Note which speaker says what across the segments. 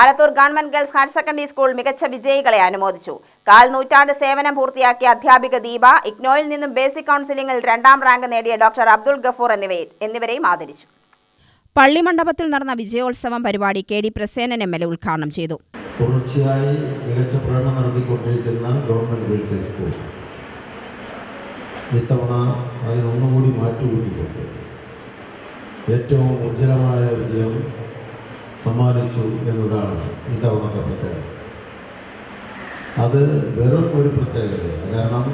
Speaker 1: Alathur government girls higher secondary school മികച്ച വിജയികളെ അനുമോദിച്ചു. കാൽ നൂറ്റാണ്ട് സേവനം പൂർത്തിയാക്കിയ അധ്യാപിക ദീപ ഇഗ്നോയിൽ നിന്നും ബേസിക് കൗൺസിലിംഗിൽ രണ്ടാം റാങ്ക് നേടിയ ഡോക്ടർ അബ്ദുൾ ഗഫൂർ എന്നിവയെ എന്നിവരെയും ആദരിച്ചു. പള്ളിമണ്ഡപത്തിൽ നടന്ന വിജയോത്സവം പരിപാടി K D Prasenan M L A ഉദ്ഘാടനം ചെയ്തു.
Speaker 2: തുടർച്ചയായി മികച്ച പ്രകടനം നടത്തിക്കൊണ്ടിരിക്കുന്ന ഗവൺമെന്റ് ഗേൾസ് ഹൈസ്കൂൾ ഇത്തവണ അതിനൊന്നുകൂടി മാറ്റുകൂട്ടിക്കൊണ്ട് ഏറ്റവും ഉജ്ജ്വലമായ വിജയം സമ്മാനിച്ചു എന്നതാണ് ഇത്തവണത്തെ പ്രത്യേകത അത് വെറും ഒരു പ്രത്യേകതയാണ്. കാരണം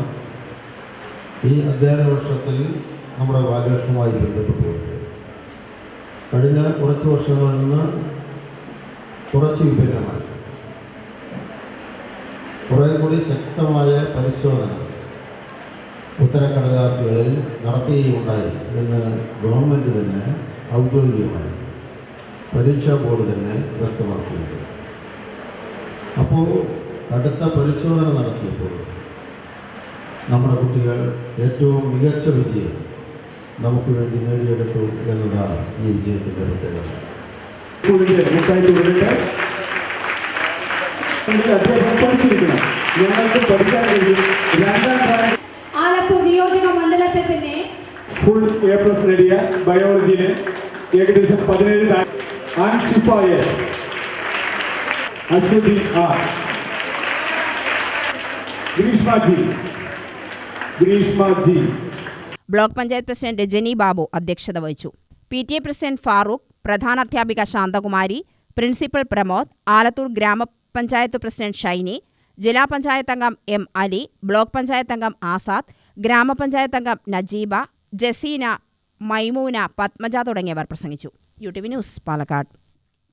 Speaker 2: ഈ അധ്യയന വർഷത്തിൽ നമ്മുടെ ബാലകൃഷ്ണവുമായി ബന്ധപ്പെട്ടുകൊണ്ട് കഴിഞ്ഞ കുറച്ച് വർഷങ്ങളിൽ നിന്ന് കുറച്ച് വിഭിന്നമായി. കുറേ കൂടി ശക്തമായ പരിശോധന ഉത്തരക്കടലാസുകളിൽ നടത്തുകയുണ്ടായി എന്ന് ഗവൺമെന്റ് തന്നെ ഔദ്യോഗികമായി പരീക്ഷാ ബോർഡ് തന്നെ വ്യക്തമാക്കിയത്. അപ്പോൾ കടുത്ത പരിശോധന നടത്തിയപ്പോൾ നമ്മുടെ കുട്ടികൾ ഏറ്റവും മികച്ച വിജയം നമുക്ക് വേണ്ടി നേടിയെടുത്തു എന്നതാണ് ഈ വിജയത്തിന്റെ പ്രത്യേകത.
Speaker 3: ആലത്തൂർ നിയോജക മണ്ഡലത്തിൽ തന്നെ
Speaker 4: ഫുൾ എ പ്ലസ് നേടിയ ബയോളജിയിൽ ഏകദേശം പതിനേഴ് rank ആൻഷിപ്പായ Aswathy R Greeshma G Greeshma G
Speaker 1: block panchayat president Rajani Babu അധ്യക്ഷത വഹിച്ചു P T A president Farooq പ്രധാനാധ്യാപിക Shanthakumari principal Pramod Alathur ഗ്രാമപഞ്ചായത്ത് പ്രസിഡന്റ് ഷൈനി ജില്ലാ പഞ്ചായത്ത് അംഗം എം അലി ബ്ലോക്ക് പഞ്ചായത്ത് അംഗം ആസാദ് ഗ്രാമപഞ്ചായത്ത് അംഗം നജീബ ജസീന മൈമൂന പത്മജ തുടങ്ങിയവർ പ്രസംഗിച്ചു. U T V news Palakkad.